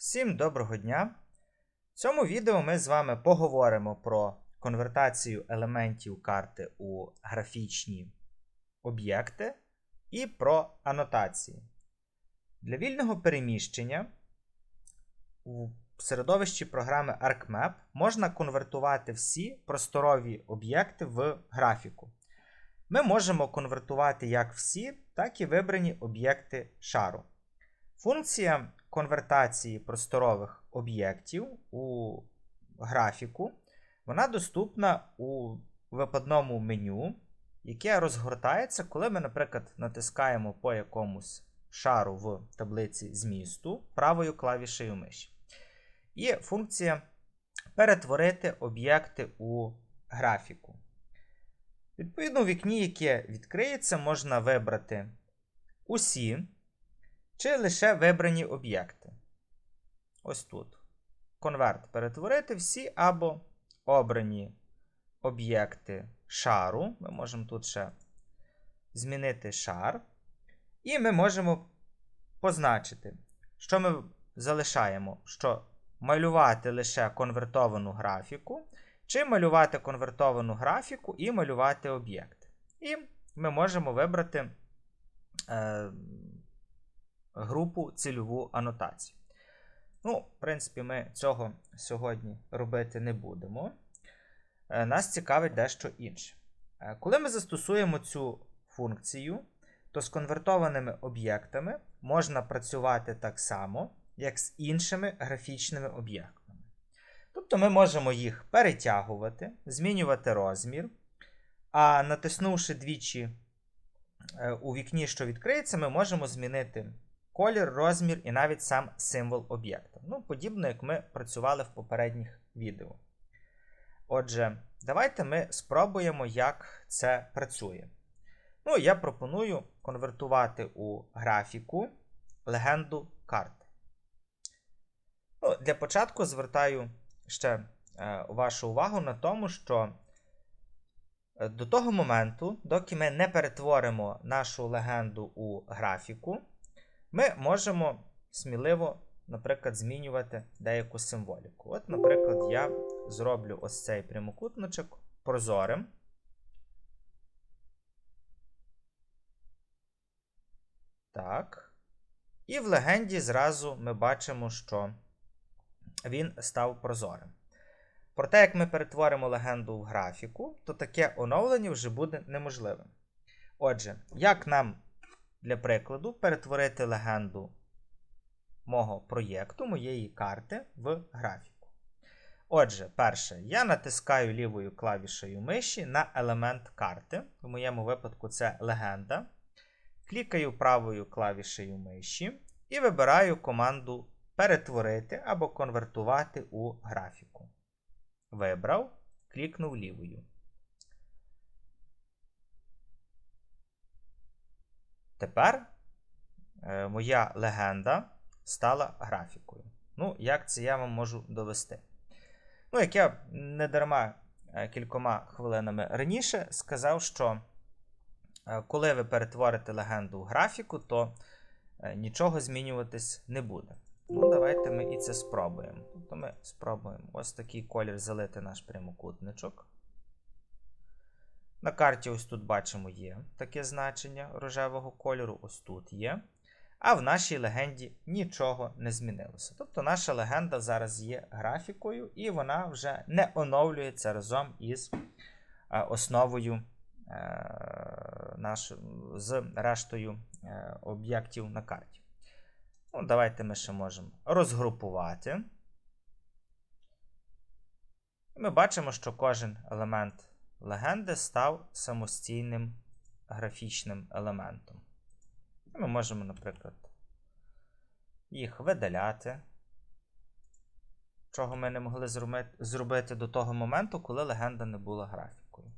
Всім доброго дня! В цьому відео ми з вами поговоримо про конвертацію елементів карти у графічні об'єкти і про анотації. Для вільного переміщення у середовищі програми ArcMap можна конвертувати всі просторові об'єкти в графіку. Ми можемо конвертувати як всі, так і вибрані об'єкти шару. Функція конвертації просторових об'єктів у графіку, вона доступна у випадному меню, яке розгортається, коли ми, наприклад, натискаємо по якомусь шару в таблиці змісту правою клавішею миші. І функція перетворити об'єкти у графіку. Відповідно, у вікні, яке відкриється, можна вибрати усі чи лише вибрані об'єкти. Ось тут. Конверт перетворити всі або обрані об'єкти шару. Ми можемо тут ще змінити шар. І ми можемо позначити, що ми залишаємо, що малювати лише конвертовану графіку, чи малювати конвертовану графіку і малювати об'єкт. І ми можемо вибрати е, групу цільову анотацію. Ну, в принципі, ми цього сьогодні робити не будемо. Е, нас цікавить дещо інше. Е, коли ми застосуємо цю функцію, то з конвертованими об'єктами можна працювати так само, як з іншими графічними об'єктами. Тобто ми можемо їх перетягувати, змінювати розмір, а натиснувши двічі е, у вікні, що відкриється, ми можемо змінити колір, розмір і навіть сам символ об'єкта. Ну, подібно, як ми працювали в попередніх відео. Отже, давайте ми спробуємо, як це працює. Ну, я пропоную конвертувати у графіку легенду карти. Ну, Для початку звертаю ще е, вашу увагу на тому, що е, до того моменту, доки ми не перетворимо нашу легенду у графіку, ми можемо сміливо, наприклад, змінювати деяку символіку. От, наприклад, я зроблю ось цей прямокутничок прозорим. Так. І в легенді зразу ми бачимо, що він став прозорим. Проте, як ми перетворимо легенду в графіку, то таке оновлення вже буде неможливим. Отже, як нам для прикладу, перетворити легенду мого проєкту, моєї карти в графіку. Отже, перше, я натискаю лівою клавішею миші на елемент карти. В моєму випадку це легенда. Клікаю правою клавішею миші і вибираю команду перетворити або конвертувати у графіку. Вибрав, клікнув лівою. Тепер е, моя легенда стала графікою. Ну, як це я вам можу довести? Ну, як я не дарма е, кількома хвилинами раніше сказав, що е, коли ви перетворите легенду в графіку, то е, нічого змінюватись не буде. Ну, давайте ми і це спробуємо. Тобто ми спробуємо ось такий колір залити наш прямокутничок. На карті ось тут бачимо є таке значення рожевого кольору, ось тут є. А в нашій легенді нічого не змінилося. Тобто наша легенда зараз є графікою, і вона вже не оновлюється разом із е, основою е, наш, з рештою е, об'єктів на карті. Ну, Давайте ми ще можемо розгрупувати. Ми бачимо, що кожен елемент легенди став самостійним графічним елементом. Ми можемо, наприклад, їх видаляти, чого ми не могли зробити до того моменту, коли легенда не була графікою.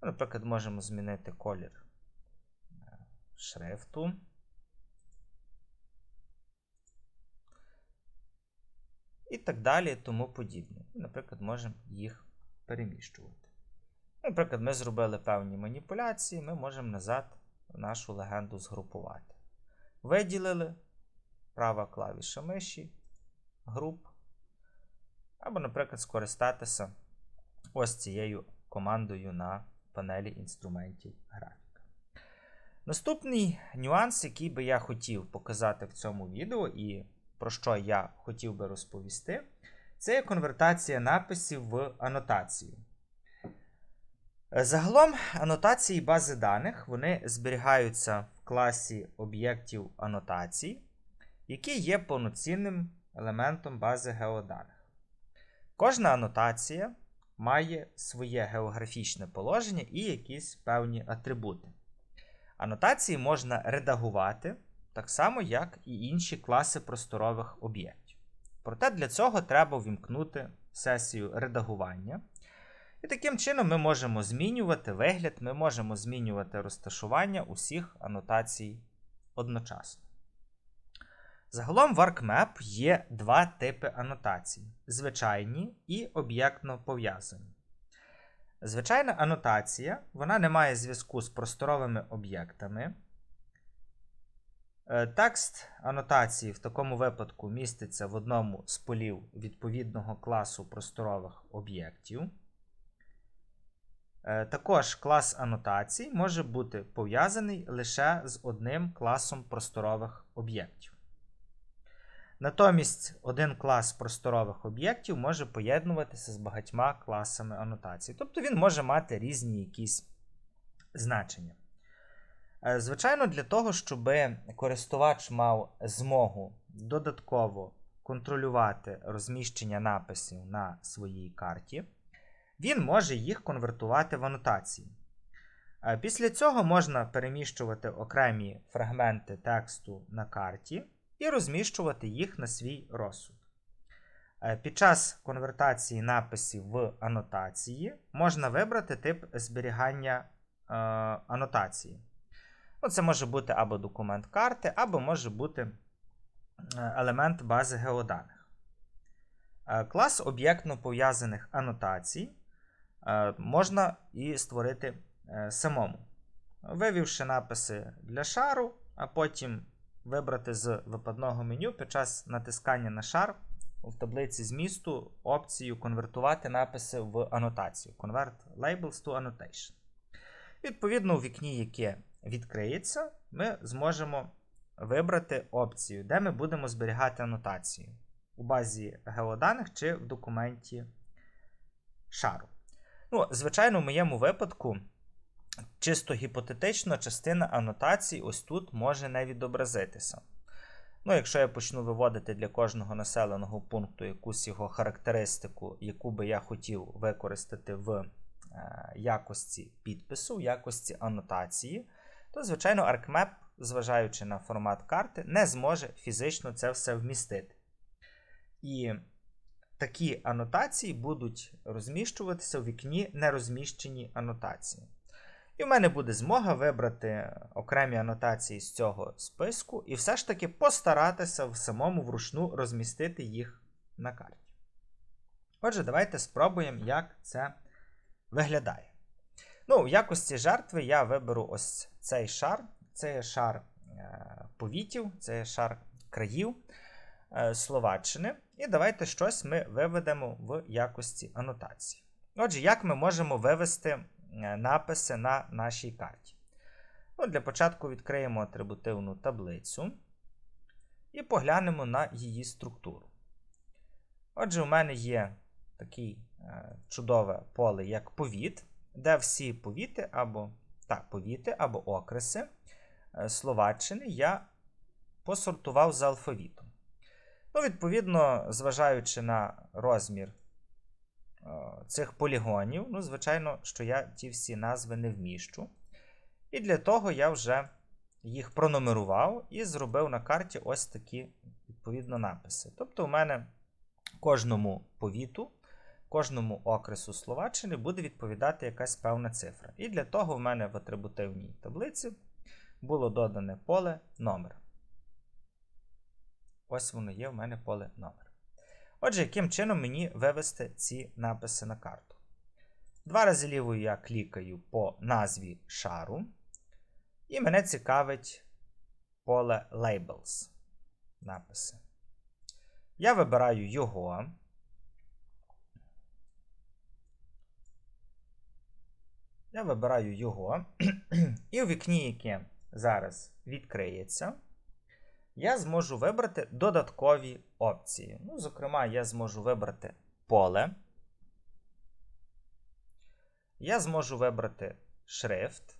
Ми, наприклад, можемо змінити колір е, шрифту. І так далі, тому подібне. Наприклад, можемо їх переміщувати. Наприклад, ми зробили певні маніпуляції, ми можемо назад нашу легенду згрупувати. Виділили права клавіша миші груп. Або, наприклад, скористатися ось цією командою на панелі інструментів графіка. Наступний нюанс, який би я хотів показати в цьому відео, і про що я хотів би розповісти, це є конвертація написів в анотацію. Загалом анотації бази даних вони зберігаються в класі об'єктів анотацій, які є повноцінним елементом бази геоданих. Кожна анотація має своє географічне положення і якісь певні атрибути. Анотації можна редагувати так само, як і інші класи просторових об'єктів. Проте для цього треба вімкнути сесію редагування. І таким чином ми можемо змінювати вигляд, ми можемо змінювати розташування усіх анотацій одночасно. Загалом в ArcMap є два типи анотацій: звичайні і об'єктно пов'язані. Звичайна анотація вона не має зв'язку з просторовими об'єктами. Е, текст анотації в такому випадку міститься в одному з полів відповідного класу просторових об'єктів. Е, також клас анотацій може бути пов'язаний лише з одним класом просторових об'єктів. Натомість один клас просторових об'єктів може поєднуватися з багатьма класами анотацій. Тобто він може мати різні якісь значення. Е, звичайно, для того, щоб користувач мав змогу додатково контролювати розміщення написів на своїй карті, він може їх конвертувати в анотації. Е, після цього можна переміщувати окремі фрагменти тексту на карті і розміщувати їх на свій розсуд. Е, під час конвертації написів в анотації можна вибрати тип зберігання е, анотації. Ну, Це може бути або документ карти, або може бути елемент бази геоданих. Клас об'єктно пов'язаних анотацій можна і створити е, самому, вивівши написи для шару, а потім вибрати з випадного меню під час натискання на шар в таблиці змісту опцію конвертувати написи в анотацію. Convert labels to annotation. Відповідно, у вікні, яке відкриється, ми зможемо вибрати опцію, де ми будемо зберігати анотацію у базі геоданих чи в документі шару. Ну, Звичайно, в моєму випадку чисто гіпотетично, частина анотацій ось тут може не відобразитися. Ну, Якщо я почну виводити для кожного населеного пункту якусь його характеристику, яку би я хотів використати в е, якості підпису, в якості анотації, то, звичайно, ArcMap, зважаючи на формат карти, не зможе фізично це все вмістити. І такі анотації будуть розміщуватися у вікні нерозміщені анотації. І в мене буде змога вибрати окремі анотації з цього списку і все ж таки постаратися в самому вручну розмістити їх на карті. Отже, давайте спробуємо, як це виглядає. Ну, В якості жертви я виберу ось цей шар. Це є шар е, повітів, це є шар країв е, Словаччини. І давайте щось ми виведемо в якості анотації. Отже, як ми можемо вивести Е, написи на нашій карті. Ну, Для початку відкриємо атрибутивну таблицю і поглянемо на її структуру. Отже, у мене є таке чудове поле, як повіт, де всі повіти або так, повіти або окреси е, Словаччини я посортував за алфавітом. Ну, Відповідно, зважаючи на розмір цих полігонів. Ну, звичайно, що я ті всі назви не вміщу. І для того я вже їх пронумерував і зробив на карті ось такі відповідно написи. Тобто, у мене кожному повіту, кожному окресу Словаччини буде відповідати якась певна цифра. І для того в мене в атрибутивній таблиці було додане поле номер. Ось воно є в мене поле номер. Отже, яким чином мені вивести ці написи на карту? Два рази лівою я клікаю по назві шару. І мене цікавить поле Labels. Написи. Я вибираю його. Я вибираю його. І у вікні, яке зараз відкриється, я зможу вибрати додаткові опції. Ну, Зокрема, я зможу вибрати поле. Я зможу вибрати шрифт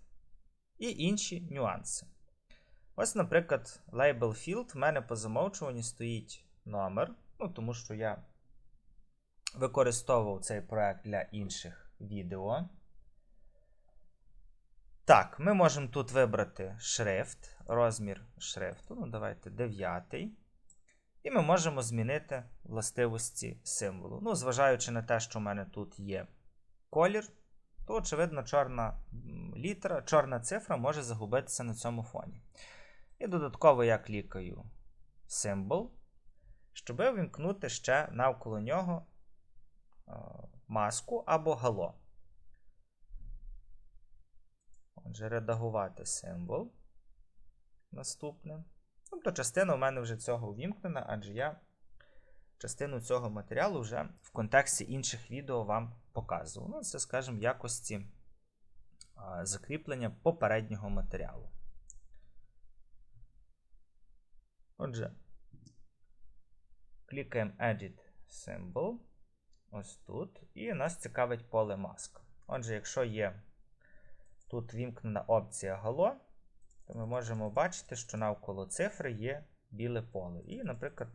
і інші нюанси. Ось, наприклад, Label Field в мене по замовчуванні стоїть номер, ну, тому що я використовував цей проект для інших відео. Так, ми можемо тут вибрати шрифт, розмір шрифту. Ну, давайте 9. І ми можемо змінити властивості символу. Ну, зважаючи на те, що в мене тут є колір, то, очевидно, чорна літера, чорна цифра може загубитися на цьому фоні. І додатково я клікаю символ, щоб вимкнути ще навколо нього маску або гало. Отже, редагувати символ. Наступне. Тобто частина у мене вже цього увімкнена, адже я частину цього матеріалу вже в контексті інших відео вам показував. Ну, це, скажімо, якості закріплення попереднього матеріалу. Отже, клікаємо Edit Symbol. Ось тут. І нас цікавить поле маска. Отже, якщо є тут вімкнена опція Гало, то ми можемо бачити, що навколо цифри є біле поле. І, наприклад,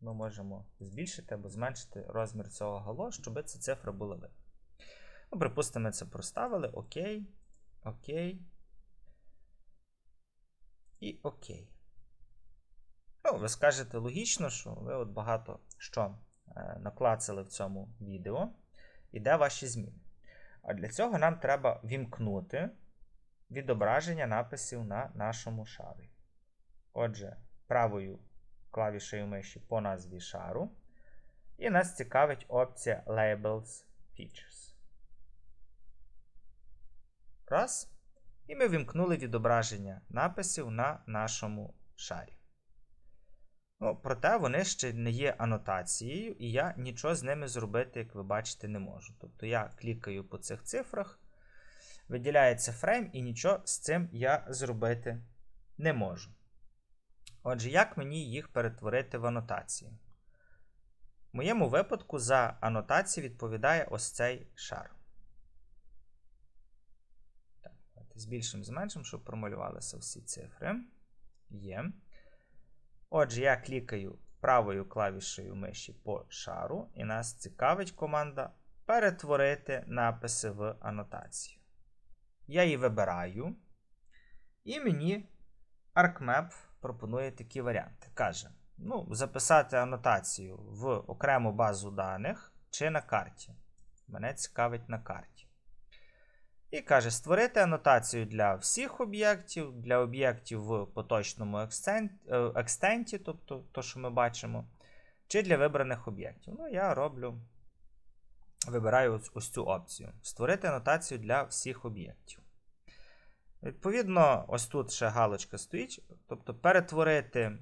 ми можемо збільшити або зменшити розмір цього гало, щоб ця цифра була видна. Ну, Припустимо, це проставили. Окей. Окей. І окей. Ну, ви скажете логічно, що ви от багато що е, наклацали в цьому відео. І де ваші зміни. А для цього нам треба вімкнути відображення написів на нашому шарі. Отже, правою клавішею миші по назві шару. І нас цікавить опція Labels Features. Раз. І ми вімкнули відображення написів на нашому шарі. Проте вони ще не є анотацією, і я нічого з ними зробити, як ви бачите, не можу. Тобто я клікаю по цих цифрах, виділяється фрейм, і нічого з цим я зробити не можу. Отже, як мені їх перетворити в анотації? В моєму випадку за анотації відповідає ось цей шар. Так, Збільшимо, зменшимо, щоб промалювалися всі цифри. Є. Отже, я клікаю правою клавішею миші по шару, і нас цікавить команда перетворити написи в анотацію. Я її вибираю. І мені ArcMap пропонує такі варіанти. Каже, ну, записати анотацію в окрему базу даних чи на карті. Мене цікавить на карті. І каже, створити анотацію для всіх об'єктів, для об'єктів в поточному екстенті, тобто то, що ми бачимо, чи для вибраних об'єктів. Ну, я роблю, вибираю ось, ось цю опцію. Створити анотацію для всіх об'єктів. Відповідно, ось тут ще галочка стоїть. Тобто перетворити е,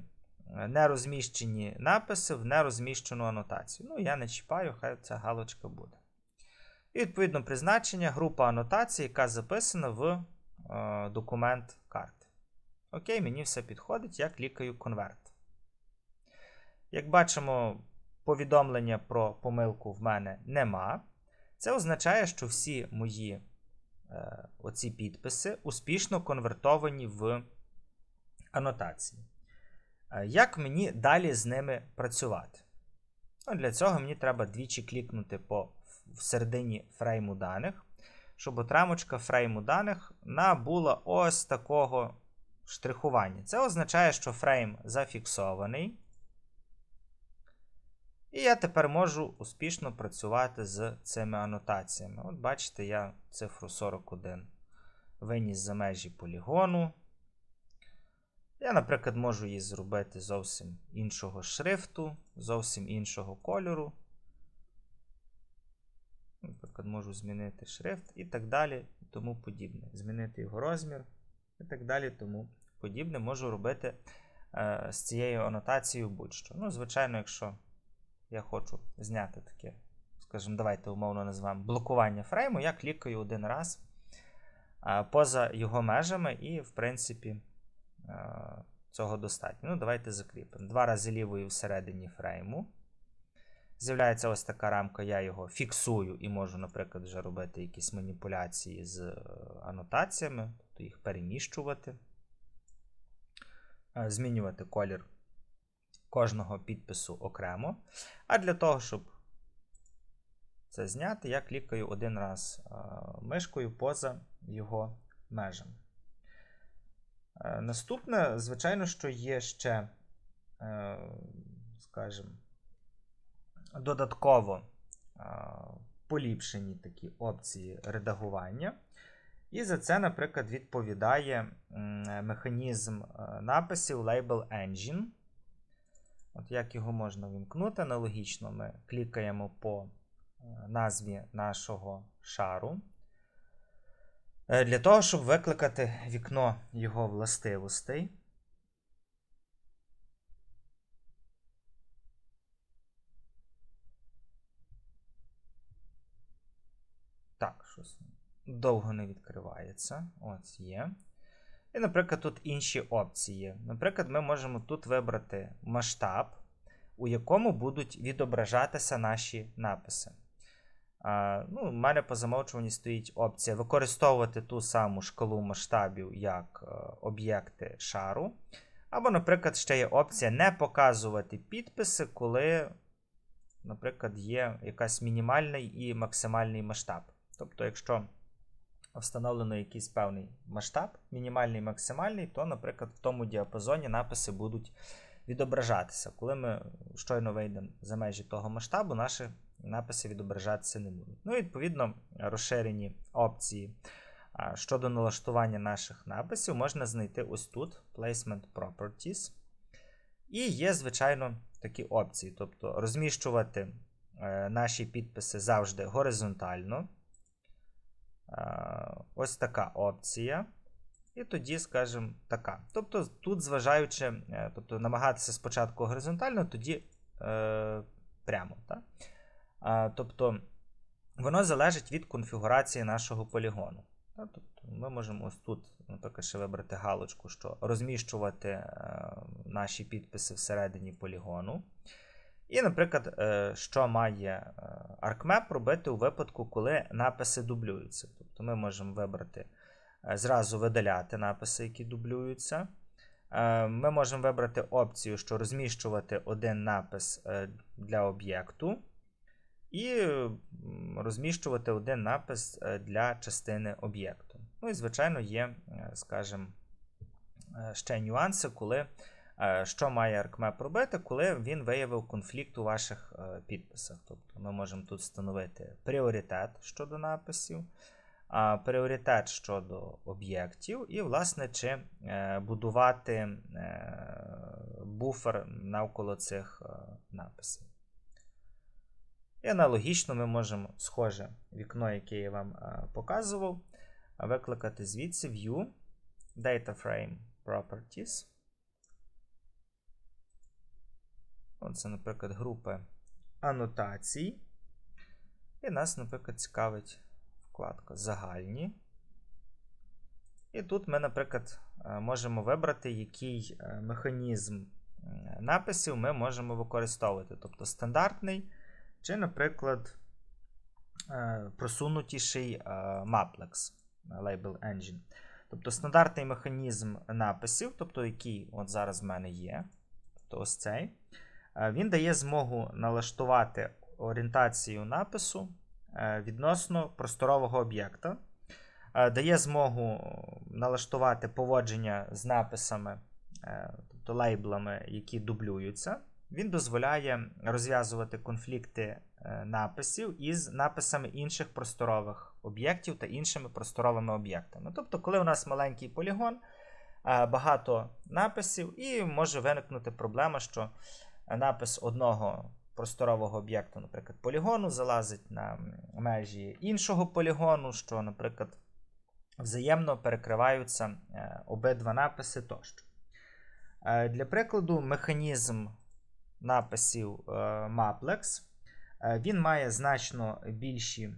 нерозміщені написи в нерозміщену анотацію. Ну, я не чіпаю, хай ця галочка буде. І, відповідно, призначення група анотацій, яка записана в е, документ карти. Окей, мені все підходить, я клікаю конверт. Як бачимо, повідомлення про помилку в мене нема. Це означає, що всі мої е, оці підписи успішно конвертовані в анотації. Е, як мені далі з ними працювати? Ну, Для цього мені треба двічі клікнути по в середині фрейму даних, щоб отрамочка фрейму даних набула ось такого штрихування. Це означає, що фрейм зафіксований. І я тепер можу успішно працювати з цими анотаціями. От бачите, я цифру 41 виніс за межі полігону. Я, наприклад, можу її зробити зовсім іншого шрифту, зовсім іншого кольору. Наприклад, можу змінити шрифт і так далі, тому подібне. Змінити його розмір і так далі, тому подібне можу робити е, з цією анотацією будь-що. Ну, звичайно, якщо я хочу зняти таке, скажімо, давайте умовно назвемо блокування фрейму, я клікаю один раз е, поза його межами, і, в принципі, е, цього достатньо. Ну, давайте закріпимо. Два рази лівою всередині фрейму. З'являється ось така рамка, я його фіксую і можу, наприклад, вже робити якісь маніпуляції з е, анотаціями, тобто їх переміщувати, е, змінювати колір кожного підпису окремо. А для того, щоб це зняти, я клікаю один раз е, мишкою поза його межами. Наступне, звичайно, що є ще, скажімо, додатково поліпшені такі опції редагування. І за це, наприклад, відповідає механізм написів Label Engine. От Як його можна вімкнути? Аналогічно ми клікаємо по назві нашого шару. Е, для того, щоб викликати вікно його властивостей. Так, щось довго не відкривається. Ось є. І, наприклад, тут інші опції. Наприклад, ми можемо тут вибрати масштаб, у якому будуть відображатися наші написи. А, ну, У мене по замовчуванні стоїть опція використовувати ту саму шкалу масштабів як е, об'єкти шару. Або, наприклад, ще є опція не показувати підписи, коли, наприклад, є якась мінімальний і максимальний масштаб. Тобто, якщо встановлено якийсь певний масштаб, мінімальний максимальний, то, наприклад, в тому діапазоні написи будуть відображатися. Коли ми щойно вийдемо за межі того масштабу, наші написи відображатися не будуть. Ну, відповідно, розширені опції щодо налаштування наших написів можна знайти ось тут: Placement Properties. І є, звичайно, такі опції. Тобто розміщувати е, наші підписи завжди горизонтально. Ось така опція. І тоді, скажімо, така. Тобто, тут, зважаючи, е, тобто намагатися спочатку горизонтально, тоді е, прямо. Так? А, Тобто, воно залежить від конфігурації нашого полігону. Так? Тобто, Ми можемо ось тут, наприклад, ще вибрати галочку, що розміщувати е, наші підписи всередині полігону. І, наприклад, е, що має ArcMap робити у випадку, коли написи дублюються. Тобто ми можемо вибрати е, зразу видаляти написи, які дублюються. Е, ми можемо вибрати опцію, що розміщувати один напис для об'єкту. І розміщувати один напис для частини об'єкту. Ну і, звичайно, є, скажімо, ще нюанси, коли Е, що має ArcMap робити, коли він виявив конфлікт у ваших е, підписах? Тобто ми можемо тут встановити пріоритет щодо написів, пріоритет щодо об'єктів, і, власне, чи е, будувати буфер навколо цих написів. І аналогічно ми можемо схоже вікно, яке я вам показував, викликати звідси View, Data Frame Properties. Оце, наприклад, група анотацій. І нас, наприклад, цікавить вкладка Загальні. І тут ми, наприклад, е, можемо вибрати, який е, механізм написів ми можемо використовувати. Тобто стандартний, чи, наприклад, е, просунутіший Maplex Label Engine. Тобто стандартний механізм написів, тобто який от зараз в мене є. Тобто ось цей. Е, він дає змогу налаштувати орієнтацію напису е, відносно просторового об'єкта, е, дає змогу налаштувати поводження з написами, тобто лейблами, які дублюються. Він дозволяє розв'язувати конфлікти написів із написами інших просторових об'єктів та іншими просторовими об'єктами. Тобто, коли у нас маленький полігон, багато написів, і може виникнути проблема, що напис одного просторового об'єкту, наприклад, полігону, залазить на межі іншого полігону, що, наприклад, взаємно перекриваються е, обидва написи тощо. Е, Для прикладу, механізм написів е, Maplex. Він має значно більші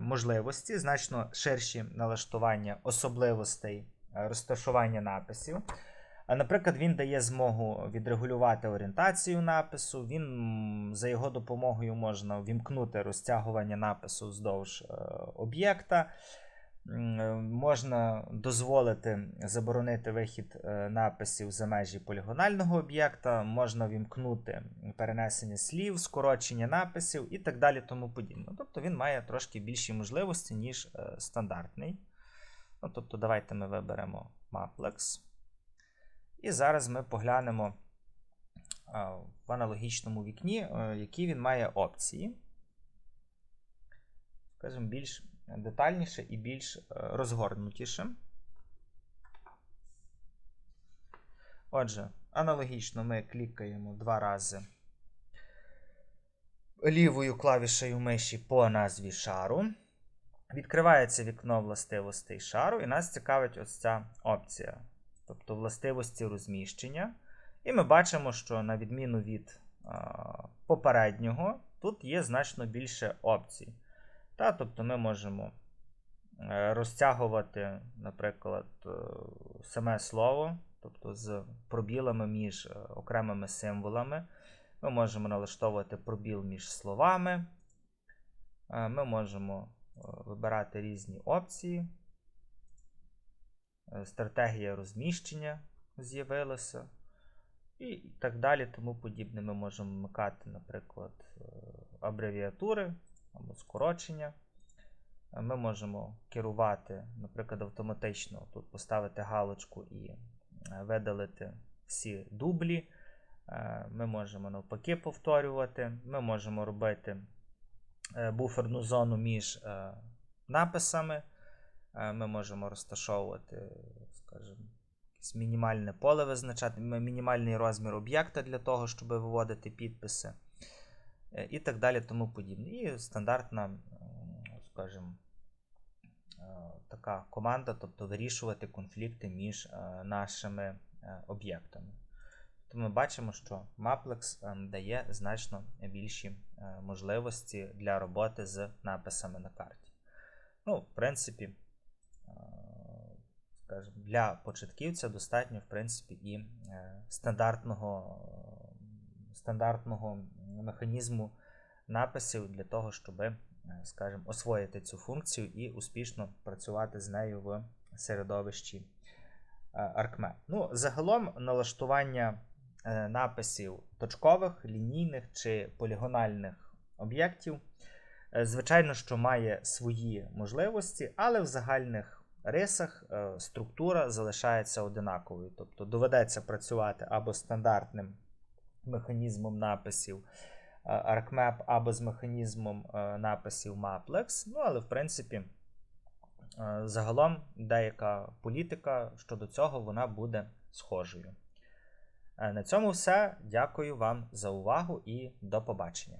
можливості, значно ширші налаштування особливостей розташування написів. Наприклад, він дає змогу відрегулювати орієнтацію напису. Він за його допомогою можна вімкнути розтягування напису вздовж е, об'єкта. Е, Можна дозволити заборонити вихід е, написів за межі полігонального об'єкта, можна вімкнути перенесення слів, скорочення написів і так далі. тому подібне. Тобто він має трошки більші можливості, ніж стандартний. Ну, тобто, давайте ми виберемо Maplex. І зараз ми поглянемо в аналогічному вікні, е, які він має опції. Скажімо, більш детальніше і більш е, розгорнутіше. Отже, аналогічно ми клікаємо два рази лівою клавішею миші по назві шару. Відкривається вікно властивостей шару, і нас цікавить ось ця опція, тобто властивості розміщення. І ми бачимо, що на відміну від попереднього, тут є значно більше опцій. Та, тобто ми можемо е, розтягувати, наприклад, е, саме слово, тобто з пробілами між е, окремими символами. Ми можемо налаштовувати пробіл між словами. Ми можемо вибирати різні опції. Е, Стратегія розміщення з'явилася. І так далі, тому подібне. Ми можемо вмикати, наприклад, е, абревіатури або скорочення. Е, Ми можемо керувати, наприклад, автоматично тут поставити галочку і видалити всі дублі. Ми можемо навпаки повторювати. Ми можемо робити буферну зону між написами. Е, Ми можемо розташовувати, скажімо, якесь мінімальне поле визначати, мінімальний розмір об'єкта для того, щоб виводити підписи. е, І так далі, тому подібне. І стандартна, скажімо, е, така команда, тобто вирішувати конфлікти між нашими об'єктами. То ми бачимо, що Maplex дає значно більші можливості для роботи з написами на карті. Ну, в принципі, скажімо, для початківця достатньо, в принципі, і е, стандартного, е, стандартного механізму написів для того, щоб, е, скажімо, освоїти цю функцію і успішно працювати з нею в середовищі е, ArcMap. Ну, загалом налаштування е, написів точкових, лінійних чи полігональних об'єктів, е, звичайно, що має свої можливості, але в загальних рисах е, структура залишається одинаковою. Тобто доведеться працювати або стандартним механізмом написів е, ArcMap, або з механізмом е, написів Maplex. Ну, але в принципі. Загалом деяка політика щодо цього вона буде схожою. На цьому все. Дякую вам за увагу і до побачення.